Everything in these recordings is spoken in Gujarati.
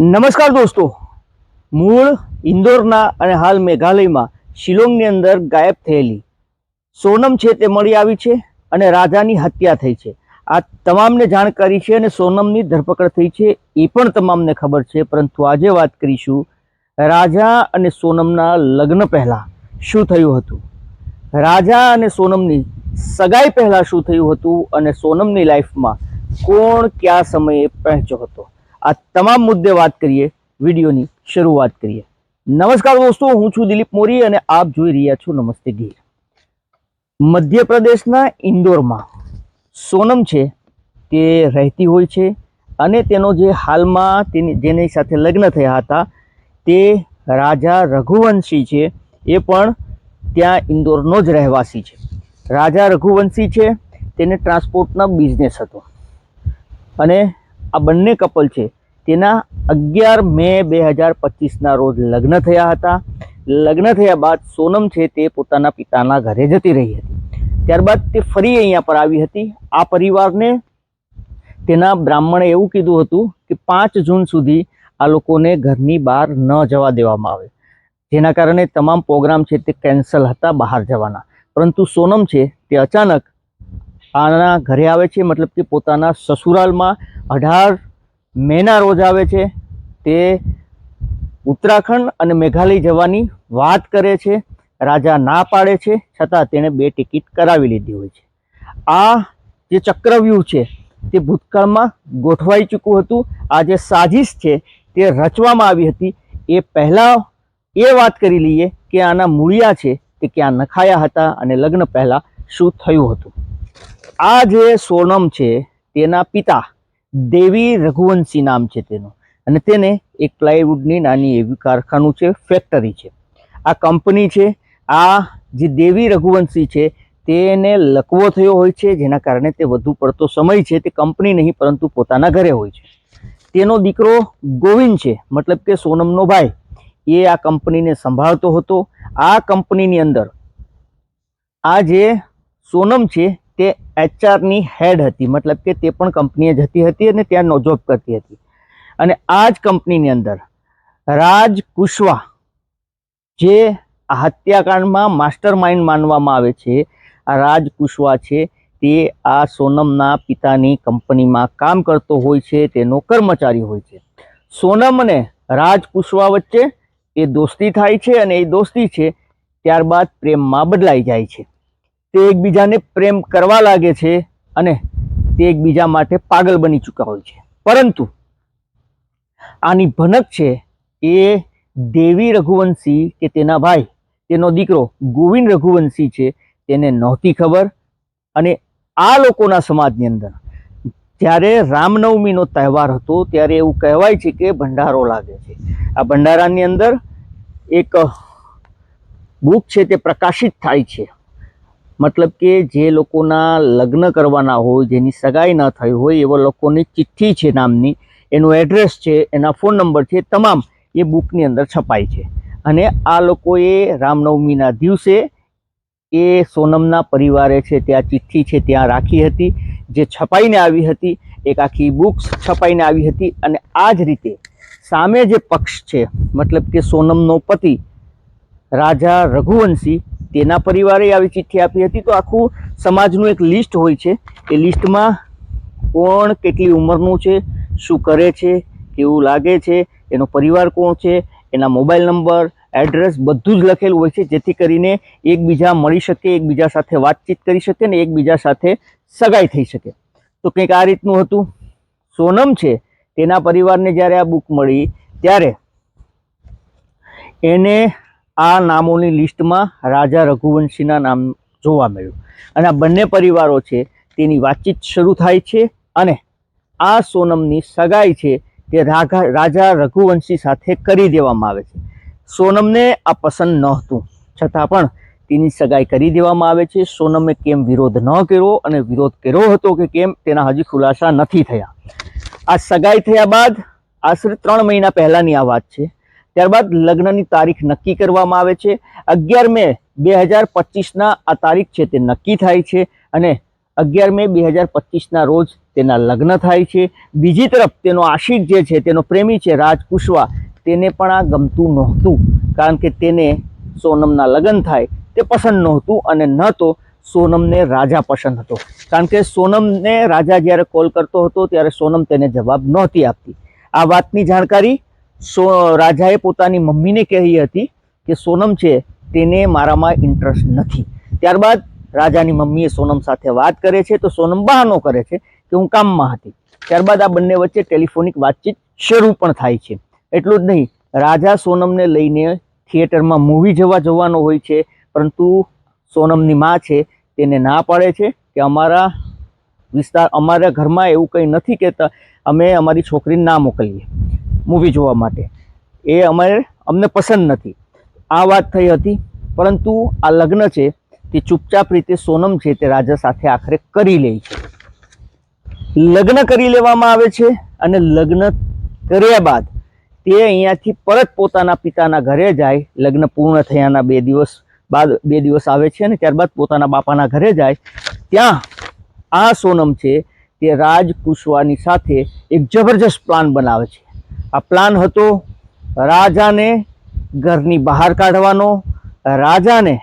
નમસ્કાર દોસ્તો. મૂળ ઇન્દોરના અને હાલ મેઘાલયમાં શિલોંગની અંદર ગાયબ થયેલી. સોનમ છે તે મળી આવી છે અને રાજાની હત્યા થઈ છે. આ તમામને જાણકારી છે અને સોનમની ધરપકડ થઈ છે એ પણ તમામને ખબર છે. પરંતુ આજે વાત કરીશું રાજા અને સોનમના લગ્ન પહેલાં શું થયું હતું? રાજા અને સોનમની સગાઈ પહેલાં શું થયું હતું અને સોનમની લાઈફમાં કોણ કયા સમયે પહોંચ્યો હતો? આ તમામ મુદ્દે વાત કરીએ, વિડીયોની શરૂઆત કરીએ. નમસ્કાર દોસ્તો, હું છું દિલીપ મોરી અને આપ જોઈ રહ્યા છો નમસ્તે ગીર મધ્યપ્રદેશના ઇન્દોરમાં સોનમ છે, તે રહેતી હોય છે અને તેનો જે હાલમાં તેની, જેની સાથે લગ્ન થયા હતા, તે રાજા રઘુવંશી છે, એ પણ ત્યાં ઇન્દોરનો જ રહેવાસી છે. રાજા રઘુવંશી છે, તેને ટ્રાન્સપોર્ટનો બિઝનેસ હતો. અને આ બંને કપલ છે, તેના અગિયાર મે બે હજાર પચીસના રોજ લગ્ન થયા હતા. લગ્ન થયા બાદ સોનમ છે તે પોતાના પિતાના ઘરે જતી રહી હતી. ત્યારબાદ તે ફરી અહીંયા પર આવી હતી. આ પરિવારને તેના બ્રાહ્મણે એવું કીધું હતું કે પાંચ જૂન સુધી આ લોકોને ઘરની બહાર ન જવા દેવામાં આવે. જેના કારણે તમામ પ્રોગ્રામ છે તે કેન્સલ હતા બહાર જવાના. પરંતુ સોનમ છે તે અચાનક આના ઘરે આવે છે, મતલબ કે પોતાના સસુરાલમાં અઢાર મેના રોજ આવે છે. તે ઉત્તરાખંડ અને મેઘાલય જવાની વાત કરે છે. રાજા ના પાડે છે, છતાં તેણે બે ટિકિટ કરાવી લીધી હોય છે. આ જે ચક્રવ્યૂહ છે, તે ભૂતકાળમાં ગોઠવાઈ ચૂક્યું હતું. આ જે સાજિશ છે, તે રચવામાં આવી હતી. એ પહેલાં એ વાત કરી લઈએ કે આના મૂળિયા છે, તે ક્યાં નખાયા હતા અને લગ્ન પહેલાં શું થયું હતું. આ જે સોનમ છે, તેના પિતા દેવી રઘુવંશી નામ છે તેનું. અને તેને એક પ્લાયવુડની નાની એવી કારખાનું છે ફેક્ટરી છે. આ કંપની છે, આ જે દેવી રઘુવંશી છે, તેને લકવો થયો હોય છે, જેના કારણે તે વધુ પડતો સમય છે તે કંપની નહીં, પરંતુ પોતાના ઘરે હોય છે. તેનો દીકરો ગોવિંદ છે, મતલબ કે સોનમનો ભાઈ. એ આ કંપનીને સંભાળતો હતો. આ કંપનીની અંદર આ જે સોનમ છે તે એચઆરની હેડ હતી. મતલબ કે તે પણ કંપનીએ જતી હતી અને ત્યાં જોબ કરતી હતી. અને આ જ કંપનીની અંદર રાજ કુશવા, જે હત્યાકાંડમાં માસ્ટર માઇન્ડ માનવામાં આવે છે, આ રાજ કુશવા છે, તે આ સોનમના પિતાની કંપનીમાં કામ કરતો હોય છે, તેનો કર્મચારી હોય છે. સોનમ અને રાજ કુશવા વચ્ચે એ દોસ્તી થાય છે અને એ દોસ્તી છે, ત્યારબાદ પ્રેમમાં બદલાઈ જાય છે. તે એકબીજાને પ્રેમ કરવા લાગે છે અને તે એકબીજા માટે પાગલ બની ચૂક્યા હોય છે. પરંતુ આની ભનક છે એ દેવી રઘુવંશી કે તેના ભાઈ, તેનો દીકરો ગોવિંદ રઘુવંશી છે તેને નહોતી ખબર અને આ લોકોના સમાજની અંદર જ્યારે રામનવમીનો તહેવાર હતો ત્યારે એવું કહેવાય છે કે ભંડારો લાગે છે. આ ભંડારાની અંદર એક બુક છે તે પ્રકાશિત થાય છે. મતલબ કે જે લોકોના લગ્ન કરવાના હોય, જેની સગાઈ ન થઈ હોય, એવા લોકોની ચિઠ્ઠી છે નામની, એનું એડ્રેસ છે, એના ફોન નંબર છે તમામ એ બુકની અંદર છપાય છે. અને આ લોકોએ રામનવમીના દિવસે એ સોનમના પરિવારે છે ત્યાં ચિઠ્ઠી છે, ત્યાં રાખી હતી, જે છપાઈને આવી હતી, એક આખી બુક્સ છપાઈને આવી હતી, અને આ જ રીતે સામે જે પક્ષ છે, મતલબ કે સોનમનો પતિ રાજા રઘુવંશી તેના પરિવારે આવી ચિઠ્ઠી આપી હતી. તો આખું સમાજનું એક લિસ્ટ હોય છે. એ લિસ્ટમાં કોણ કેટલી ઉંમરનું છે, શું કરે છે, કેવું લાગે છે, એનો પરિવાર કોણ છે, એના મોબાઈલ નંબર, એડ્રેસ બધું જ લખેલું હોય છે, જેથી કરીને એકબીજા મળી શકે, એકબીજા સાથે વાતચીત કરી શકે ને એકબીજા સાથે સગાઈ થઈ શકે. તો કંઈક આ રીતનું હતું. સોનમ છે, તેના પરિવારને જ્યારે આ બુક મળી, ત્યારે એને આ નામોની લિસ્ટમાં રાજા રઘુવંશીના નામ જોવા મળ્યું. અને આ બંને પરિવારો છે, તેની વાતચીત શરૂ થાય છે અને આ સોનમની સગાઈ છે તે રાઘા, રાજા રઘુવંશી સાથે કરી દેવામાં આવે છે. સોનમને આ પસંદ નહોતું, છતાં પણ તેની સગાઈ કરી દેવામાં આવે છે. સોનમે કેમ વિરોધ ન કર્યો અને વિરોધ કર્યો હતો કે કેમ, તેના હજી ખુલાસા નથી થયા. આ સગાઈ થયા બાદ આશરે ત્રણ મહિના પહેલાંની આ વાત છે. ત્યારબાદ લગ્નની તારીખ નક્કી કરવામાં આવે છે. અગિયાર મે બે હજાર પચીસના આ તારીખ છે તે નક્કી થાય છે અને અગિયાર મે બે હજાર પચીસના રોજ તેના લગ્ન થાય છે. બીજી તરફ તેનો આશિક જે છે, તેનો પ્રેમી છે રાજ કુશવા, તેને પણ આ ગમતું નહોતું કારણ કે તેને સોનમના લગ્ન થાય તે પસંદ નહોતું અને ન તો સોનમને રાજા પસંદ હતો. કારણ કે સોનમને રાજા જ્યારે કોલ કરતો હતો ત્યારે સોનમ તેને જવાબ નહોતી આપતી. આ વાતની જાણકારી સો રાજાએ પોતાની મમ્મીને કહી હતી કે સોનમ છે, તેને મારામાં ઇન્ટરેસ્ટ નથી. ત્યારબાદ રાજાની મમ્મીએ સોનમ સાથે વાત કરે છે, તો સોનમ બહાનો કરે છે કે હું કામમાં હતી. ત્યારબાદ આ બંને વચ્ચે ટેલિફોનિક વાતચીત શરૂ પણ થાય છે. એટલું જ નહીં, રાજા સોનમને લઈને થિયેટરમાં મૂવી જવા જવાનો હોય છે, પરંતુ સોનમની માં છે, તેને ના પાડે છે કે અમારા વિસ્તાર, અમારા ઘરમાં એવું કંઈ નથી કહેતા, અમે અમારી છોકરીને ના મોકલીએ. મૂવી જોવા માટે. એ અમારે, અમને પસંદ નથી. આ વાત થઈ હતી, પરંતુ આ લગ્ન છે, તે ચૂપચાપ રીતે સોનમ છે તે રાજા સાથે આખરે કરી લે છે. લગ્ન કરી લેવામાં આવે છે અને લગ્ન કર્યા બાદ તે અહીંયાથી પરત પોતાના પિતાના ઘરે જાય. લગ્ન પૂર્ણ થયાના બે દિવસ બાદ, બે દિવસ આવે છે અને ત્યારબાદ પોતાના બાપાના ઘરે જાય. ત્યાં આ સોનમ છે તે રાજ કુશવાની સાથે એક જબરજસ્ત પ્લાન બનાવે છે. આ પ્લાન હતો રાજાને ઘરની બહાર કાઢવાનો, રાજાને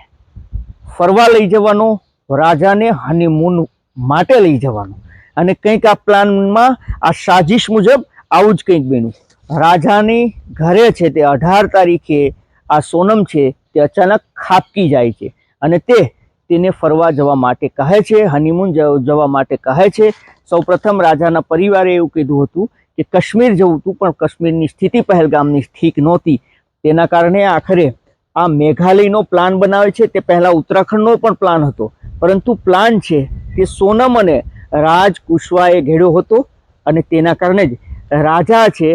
ફરવા લઈ જવાનો, રાજાને હનીમૂન માટે લઈ જવાનો. અને કંઈક આ પ્લાનમાં આ સાજિશ મુજબ આવું જ કંઈક બન્યું. રાજાની ઘરે છે તે અઢાર તારીખે આ સોનમ છે તે અચાનક ખાપકી જાય છે અને તે તેને ફરવા જવા માટે કહે છે હનીમૂન જવા માટે કહે છે. સૌપ્રથમ રાજાના પરિવારે એવું કીધું હતું કે કાશ્મીર જવું હતું, પણ કાશ્મીરની સ્થિતિ પહેલગામની ઠીક નહોતી. તેના કારણે આખરે આ મેઘાલયનો પ્લાન બનાવે છે. તે પહેલાં ઉત્તરાખંડનો પણ પ્લાન હતો. પરંતુ પ્લાન છે તે સોનમ અને રાજ કુશવાએ ઘેડ્યો હતો અને તેના કારણે જ રાજા છે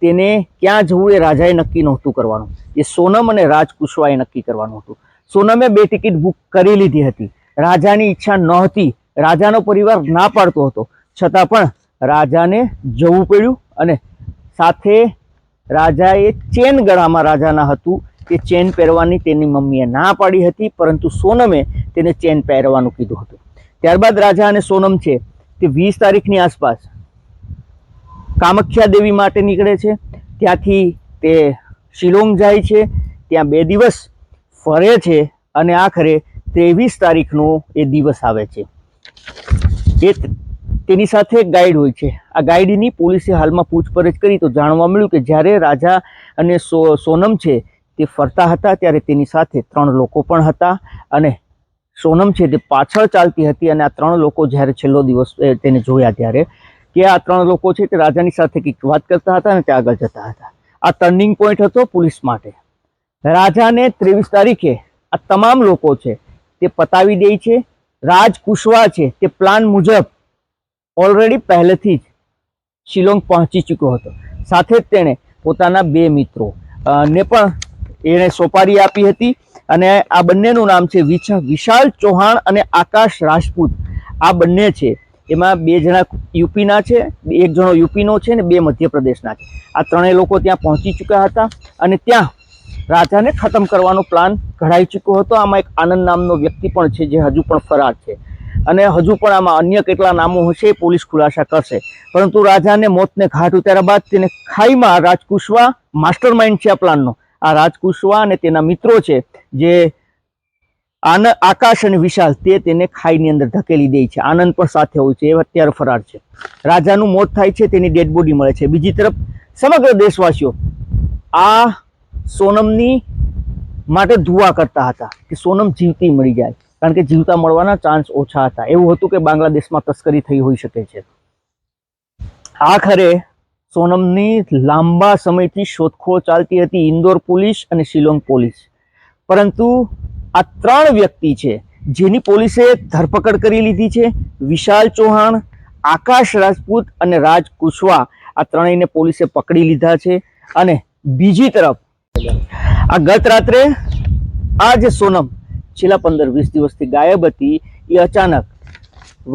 તેને ક્યાં જવું એ રાજાએ નક્કી નહોતું કરવાનું. એ સોનમ અને રાજ કુશવાએ નક્કી કરવાનું હતું. સોનમે બે ટિકિટ બુક કરી લીધી હતી. રાજાની ઈચ્છા નહોતી. રાજાનો પરિવાર ના પાડતો હતો. છતાં પણ રાજાને જવું પડ્યું અને સાથે રાજાએ ચેન ગળામાં રાજાના હતું તે ચેન પહેરવાની તેની મમ્મીએ ના પાડી હતી, પરંતુ સોનમે તેને ચેન પહેરવાનું કીધું હતું. ત્યારબાદ રાજા અને સોનમ છે તે વીસ તારીખની આસપાસ કામખ્યા દેવી માટે નીકળે છે. ત્યાંથી તે શિલોંગ જાય છે. ત્યાં બે દિવસ ફરે છે અને આખરે ત્રેવીસ તારીખનો એ દિવસ આવે છે. એ તેની સાથે એક ગાઈડ હોય છે. આ ગાઈડની પોલીસે હાલમાં પૂછપરછ કરી તો જાણવા મળ્યું કે જ્યારે રાજા અને સોનમ છે તે ફરતા હતા ત્યારે તેની સાથે ત્રણ લોકો પણ હતા અને સોનમ છે તે પાછળ ચાલતી હતી અને આ ત્રણ લોકો જ્યારે છેલ્લો દિવસ તેને જોયા ત્યારે કે આ ત્રણ લોકો છે તે રાજાની સાથે કંઈક વાત કરતા હતા અને તે આગળ જતા હતા. આ ટર્નિંગ પોઈન્ટ હતો પોલીસ માટે. રાજાને ત્રેવીસ તારીખે આ તમામ લોકો છે તે પતાવી દે છે. રાજ કુશવા છે તે પ્લાન મુજબ ઓલરેડી પહેલેથી જ શિલોંગ પહોંચી ચૂક્યો હતો. સાથે જ તેણે પોતાના બે મિત્રો ને પણ એણે સોપારી આપી હતી અને આ બંનેનું નામ છે વિશાલ ચૌહાણ અને આકાશ રાજપૂત. આ બંને છે. એમાં બે જણા યુપીના છે, એક જણો યુપીનો છે ને બે મધ્યપ્રદેશના છે. આ ત્રણેય લોકો ત્યાં પહોંચી ચૂક્યા હતા અને ત્યાં રાજાને ખતમ કરવાનો પ્લાન ઘડાઈ ચૂક્યો હતો. આમાં એક આનંદ નામનો વ્યક્તિ પણ છે જે હજુ પણ ફરાર છે. અને હજુ પણ આમાં અન્ય કેટલા નામો હશે એ પોલીસ ખુલાસા કરશે. પરંતુ રાજાને મોતને ઘાટ ઉતાર્યા બાદ તેને ખાઈમાં રાજકુશવા માસ્ટર માઇન્ડ છે આ પ્લાનનો. આ રાજકુશવા અને તેના મિત્રો છે, જે આન, આકાશ અને વિશાલ તે તેને ખાઈની અંદર ધકેલી દે છે. આનંદ પણ સાથે હોય છે, એ અત્યારે ફરાર છે. રાજાનું મોત થાય છે, તેની ડેડ બોડી મળે છે. બીજી તરફ, સમગ્ર દેશવાસીઓ આ સોનમની માટે દુઆ કરતા હતા કે સોનમ જીવતી મળી જાય. કારણ કે જીવતા મળવાના ચાન્સ ઓછા હતા. એવું હતું કે બાંગ્લાદેશમાં તસ્કરી થઈ હોઈ શકે છે. આખરે સોનમની લાંબા સમયથી શોધખોળ ચાલતી હતી ઇન્દોર પોલીસ અને શિલોંગ પોલીસ. પરંતુ આ ત્રણ વ્યક્તિ છે, જેની પોલીસે ધરપકડ કરી લીધી છે, વિશાલ ચૌહાણ, આકાશ રાજપૂત અને રાજ કુશવા. આ ત્રણેયને પોલીસે પકડી લીધા છે અને બીજી તરફ આ ગત રાત્રે આ જે સોનમ છેલ્લા પંદર વીસ દિવસથી ગાયબ હતી. એ અચાનક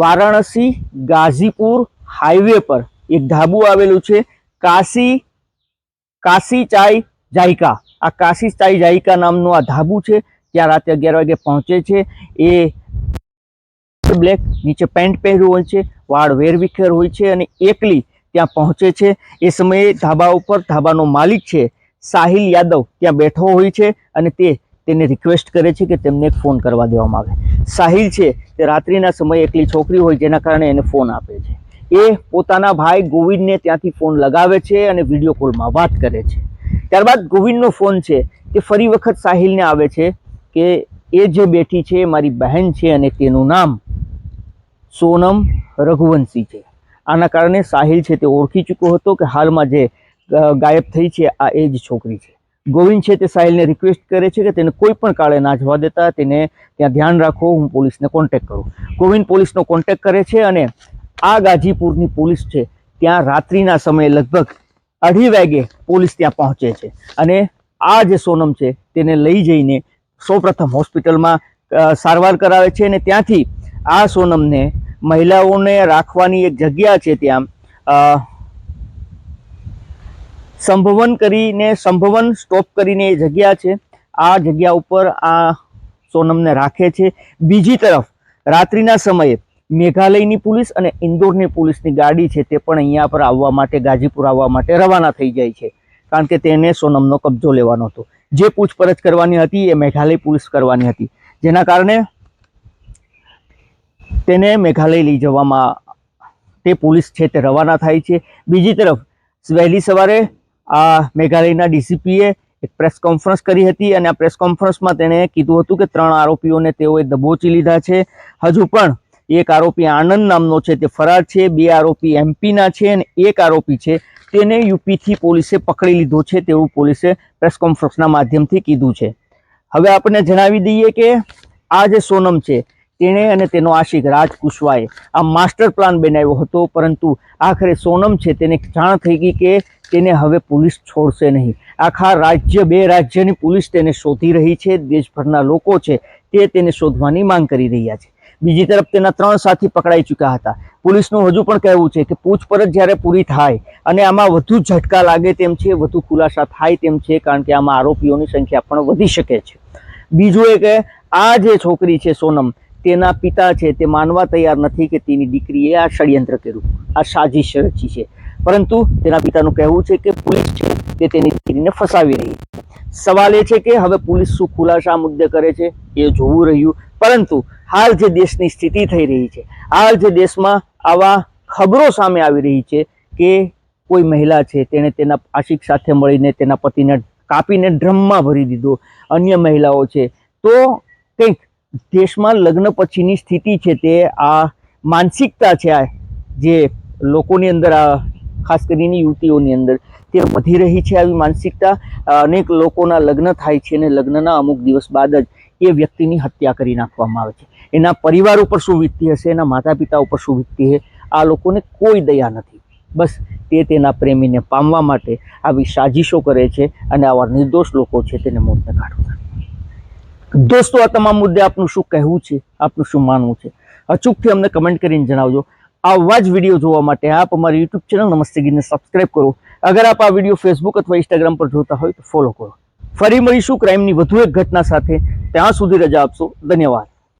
વારાણસી ગાઝીપુર હાઈવે પર એક ધાબુ આવેલું છે. કાશી કાશી ચાય જાયકા આ કાશી ચાય જાયકા નામનું આ ધાબુ છે. ત્યાં રાતે અગિયાર વાગે પહોંચે છે. એ બ્લેક નીચે પેન્ટ પહેર્યું હોય છે. વાળ વેરવિખેર હોય છે અને એકલી ત્યાં પહોંચે છે. એ સમયે ધાબા ઉપર ધાબાનો માલિક છે. સાહિલ યાદવ ત્યાં બેઠો હોય છે અને તે તેને રિક્વેસ્ટ કરે છે કે તેમને એક ફોન કરવા દેવામાં આવે. સાહિલ છે તે રાત્રિના સમયે એકલી છોકરી હોય જેના કારણે એને ફોન આપે છે. એ પોતાના ભાઈ ગોવિંદને ત્યાંથી ફોન લગાવે છે અને વીડિયો કોલમાં વાત કરે છે. ત્યારબાદ ગોવિંદનો ફોન છે તે ફરી વખત સાહિલને આવે છે કે એ જે બેઠી છે મારી બહેન છે અને તેનું નામ સોનમ રઘુવંશી છે. આના કારણે સાહિલ છે તે ઓળખી ચૂક્યો હતો કે હાલમાં જે ગાયબ થઈ છે, આ એ જ છોકરી છે. ગોવિંદ છે તે સાહિલને રિક્વેસ્ટ કરે છે કે તેને કોઈ પણ કાળે ના જવા દેતા, તેને ત્યાં ધ્યાન રાખો, હું પોલીસને કોન્ટેક કરું. ગોવિંદ પોલીસનો કોન્ટેક કરે છે અને આ ગાજીપુરની પોલીસ છે, ત્યાં રાત્રિના સમયે લગભગ અઢી વાગે પોલીસ ત્યાં પહોંચે છે. અને આ જે સોનમ છે, તેને લઈ જઈને સૌપ્રથમ હોસ્પિટલમાં સારવાર કરાવે છે અને ત્યાંથી આ સોનમને મહિલાઓને રાખવાની એક જગ્યા છે ત્યાં સંભવન કરીને, સંભવન સ્ટોપ કરીને એ જગ્યા છે. આ જગ્યા ઉપર આ સોનમને રાખે છે. બીજી તરફ, રાત્રિના સમયે મેઘાલયની પોલીસ અને ઇન્દોરની પોલીસની ગાડી છે તે પણ અહીંયા પર આવવા માટે, ગાજીપુર આવવા માટે રવાના થઈ જાય છે. કારણ કે તેને સોનમનો કબજો લેવાનો હતો. જે પૂછપરછ કરવાની હતી એ મેઘાલય પોલીસ કરવાની હતી. જેના કારણે તેને મેઘાલય લઈ જવામાં, તે પોલીસ છે તે રવાના થાય છે. બીજી તરફ, વહેલી સવારે આ મેઘાલયના ડીસીપીએ એક પ્રેસ કોન્ફરન્સ કરી હતી અને આ પ્રેસ કોન્ફરન્સમાં તેણે કીધું હતું કે ત્રણ આરોપીઓને તેઓએ દબોચી લીધા છે. હજુ પણ એક આરોપી આનંદ નામનો છે, તે ફરાર છે, બે આરોપી એમપીના છે અને એક આરોપી છે. તેને યુપીથી પોલીસે પકડી લીધો છે તેવું પોલીસે પ્રેસ કોન્ફરન્સના માધ્યમથી કીધું છે. હવે આપણે જણાવી દઈએ કે આ જે સોનમ છે તેણે અને તેનો આશિક રાજ કુશવાએ આ માસ્ટર પ્લાન બનાવ્યો હતો, પરંતુ આખરે સોનમ છે તેને જાણ થઈ ગઈ કે તેને હવે પોલીસ છોડશે નહીં. આખા રાજ્ય, બે રાજ્યની પોલીસ તેને શોધી રહી છે, દેશભરના લોકો છે તે તેને શોધવાની માંગ કરી રહ્યા છે. બીજી તરફ તેના ત્રણ સાથી પકડાઈ ચૂક્યા હતા. પોલીસનું હજુ પણ કહેવું છે કે પૂછપરછ જ્યારે પૂરી થાય અને આમાં વધુ ઝટકા લાગે તેમ છે, વધુ ખુલાસા થાય તેમ છે, કારણ કે આમાં આરોપીઓની સંખ્યા પણ વધી શકે છે. બીજું એ કે આ જે છોકરી છે સોનમ તેના પિતા છે તે માનવા તૈયાર નથી કે તેની દીકરીએ આ ષડયંત્ર કર્યું. આ સાજિશ રચી છે. પરંતુ તેના પિતાનું કહેવું છે કે પોલીસ છે તે તેની દીકરીને ફસાવી રહી સવાલ એ છે કે હવે પોલીસ શું ખુલાસા મુદ્દે કરે છે? એ જોવું રહ્યું. પરંતુ હાલ જે દેશની સ્થિતિ થઈ રહી છે, હાલ જે દેશમાં આવા ખબરો સામે આવી રહી છે કે કોઈ મહિલા છે તેણે તેના આશિક સાથે મળીને તેના પતિને કાપીને ડ્રમમાં ભરી દીધો અન્ય મહિલાઓ છે, તો કંઈક દેશમાં લગ્ન પછીની સ્થિતિ છે તે, આ માનસિકતા છે આ જે લોકોની અંદર, આ ખાસ કરીને યુવતીઓની અંદર, તે વધી રહી છે આવી માનસિકતા. અનેક લોકોના લગ્ન થાય છે અને લગ્નના અમુક દિવસ બાદ જ એ વ્યક્તિની હત્યા કરી નાખવામાં આવે છે. એના પરિવાર ઉપર શું વીતતી હશે, એના માતા પિતા ઉપર શું વીતતી હશે, આ લોકોને કોઈ દયા નથી. બસ તે તેના પ્રેમીને પામવા માટે આવી સાજિશો કરે છે અને આવા નિર્દોષ લોકો છે તેને મોતને કાઢવા દોસ્તો, આ તમામ મુદ્દે આપનું શું કહેવું છે? આપનું શું માનવું છે? અચૂકથી અમને કમેન્ટ કરીને જણાવજો. આવા જ વીડિયો જોવા માટે આપ અમારી યુટ્યુબ ચેનલ નમસ્તે ગીરને સબસ્ક્રાઇબ કરો. અગર આપ આ વીડિયો ફેસબુક અથવા ઇન્સ્ટાગ્રામ પર જોતા હોય તો ફોલો કરો. ફરી મળીશું ક્રાઇમની વધુ એક ઘટના સાથે. ત્યાં સુધી રજા આપશો. ધન્યવાદ.